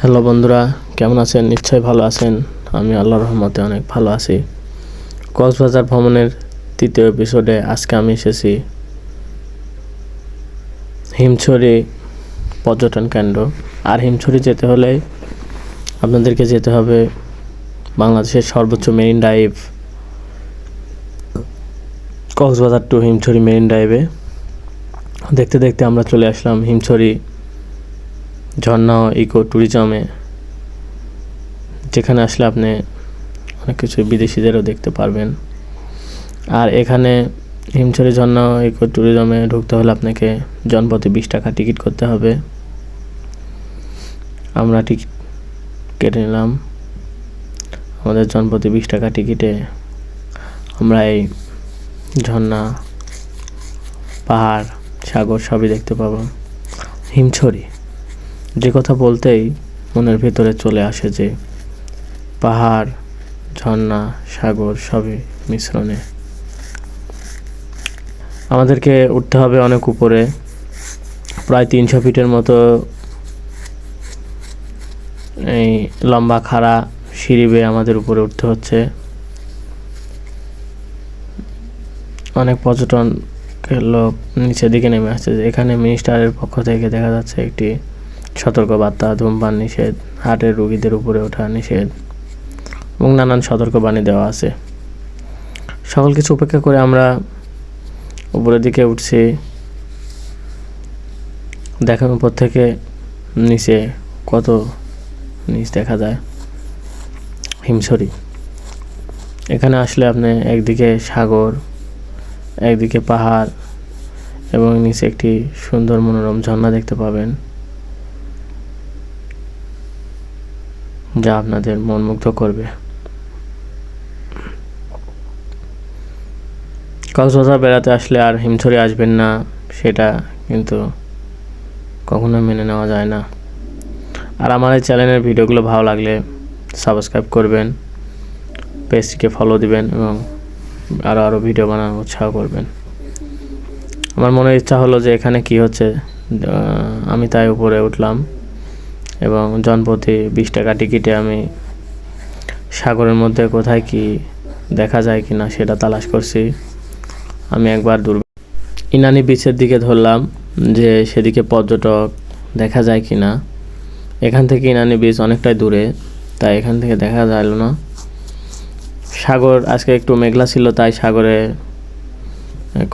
Hello বন্ধুরা, কেমন আছেন? নিশ্চয়ই ভালো আছেন। আমি আল্লাহর রহমতে অনেক ভালো আছি। কক্সবাজার ভ্রমণের তৃতীয় এপিসোডে আজকে আমি এসেছি হিমছড়ি পর্যটন কেন্দ্র। আর হিমছড়ি যেতে হলে আপনাদেরকে যেতে হবে বাংলাদেশের সর্বোচ্চ marine drive Cox's Bazar to Himchhari marine ড্রাইভে দেখতে দেখতে আমরা চলে আসলাম হিমছড়ি ঝর্ণা ইকো ট্যুরিজমে যেখানে আসলে আপনি অনেক কিছু বিদেশিদেরও দেখতে পারবেন। আর এখানে হিমছড়ি ঝর্ণা ইকো ট্যুরিজমে ঢুকতে হলে আপনাকে জনপ্রতি বিশ টাকা টিকিট করতে হবে। আমরা টিকিট কেটে নিলাম। আমাদের জনপ্রতি বিশ টাকা টিকিটে আমরা এই ঝর্ণা, পাহাড়, সাগর সবই দেখতে পাবো। হিমছড়ি। যে কথা বলতেই মনের ভেতরে চলে আসে যে পাহাড়, ঝর্ণা, সাগর সবই মিশ্রণে। আমাদেরকে উঠতে হবে অনেক উপরে, প্রায় তিনশো ফিটের মতো এই লম্বা খাড়া সিঁড়ি বেয়ে আমাদের উপরে উঠতে হচ্ছে। অনেক পর্যটন লোক নিচের দিকে নেমে আসছে। এখানে মিনিস্টারের পক্ষ থেকে দেখা যাচ্ছে একটি সতর্কবার্তা, ধূমপান, নিষেধ, হার্টের রোগীদের উপরে ওঠা নিষেধ এবং নানান সতর্কবাণী দেওয়া আছে। সকল কিছু উপেক্ষা করে আমরা উপরের দিকে উঠছি। দেখার উপর থেকে নিচে কত নিচ দেখা যায়? হিমসরি এখানে আসলে আপনি একদিকে সাগর, একদিকে পাহাড় এবং নিচে একটি সুন্দর মনোরম ঝর্ণা দেখতে পাবেন। যা আপনাদের মন মুগ্ধ করবে। কক্সবাজার বেড়াতে আসলে আর হিমছড়ি আসবেন না, সেটা কিন্তু কখনো মেনে নেওয়া যায় না। আর আমার এই চ্যানেলের ভিডিওগুলো ভালো লাগলে সাবস্ক্রাইব করবেন, পেজটিকে ফলো দিবেন এবং আরও আরও ভিডিও বানানোর উৎসাহ করবেন। আমার মনে ইচ্ছা হলো যে এখানে কি হচ্ছে আমি তাই উপরে উঠলাম। এবং জনপ্রতি বিশ টাকা টিকিটে আমি সাগরের মধ্যে কোথায় কি দেখা যায় কি না সেটা তালাশ করছি। আমি একবার দূর ইনানি বিচের দিকে ধরলাম যে সেদিকে পর্যটক দেখা যায় কি না এখান থেকে ইনানি বিচ অনেকটাই দূরে, তাই এখান থেকে দেখা যাইল না। সাগর আজকে একটু মেঘলা ছিল, তাই সাগরে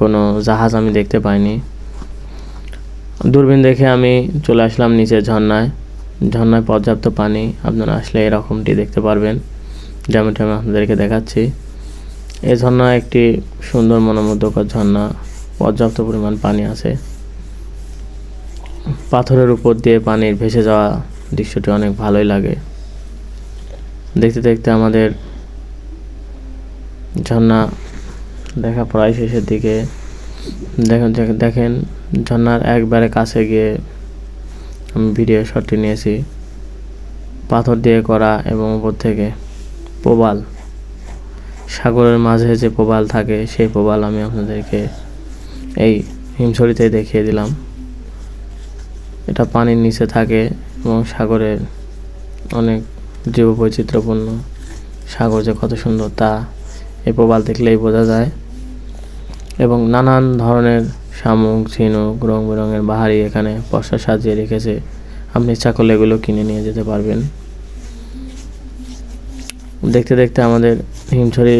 কোনো জাহাজ আমি দেখতে পাইনি। দূরবীন দেখে আমি চলে আসলাম নিচে ঝর্নায় ঝর্নায় পর্যাপ্ত পানি আপনারা আসলে এরকমটি দেখতে পারবেন। যেমনটি আমি আপনাদেরকে দেখাচ্ছি। এই ঝর্ণা একটি সুন্দর মনোমুগ্ধকর ঝর্ণা, পর্যাপ্ত পরিমাণ পানি আছে। পাথরের উপর দিয়ে পানির ভেসে যাওয়া দৃশ্যটি অনেক ভালোই লাগে। দেখতে দেখতে আমাদের ঝর্ণা দেখা প্রায় শেষের দিকে। দেখেন দেখেন, ঝর্ণার একবারে কাছে গিয়ে আমি ভিডিও শটটি নিয়েছি। পাথর দিয়ে করা এবং উপর থেকে প্রবাল। সাগরের মাঝে যে প্রবাল থাকে, সেই প্রবাল আমি আপনাদেরকে এই হিমছড়িতে দেখিয়ে দিলাম। এটা পানির নিচে থাকে এবং সাগরের অনেক জীব বৈচিত্র্যপূর্ণ সাগর যে কত সুন্দর তা এই প্রবাল দেখলেই বোঝা যায়। এবং নানান ধরনের শামুক, ঝিনুক রং বেরঙের বাহারি এখানে পশা সাজিয়ে রেখেছে। আপনি ইচ্ছা করলে এগুলো কিনে নিয়ে যেতে পারবেন। দেখতে দেখতে আমাদের হিমছড়ি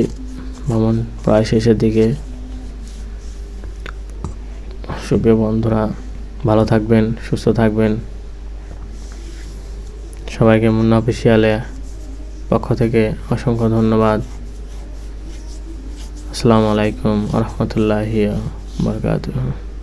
ভ্রমণ প্রায় শেষের দিকে। সুপ্রিয় বন্ধুরা, ভালো থাকবেন, সুস্থ থাকবেন। সবাইকে মুন্না অফিসিয়ালে পক্ষ থেকে অসংখ্য ধন্যবাদ। আসসালামু আলাইকুম রহমতুল্লাহি Obrigado.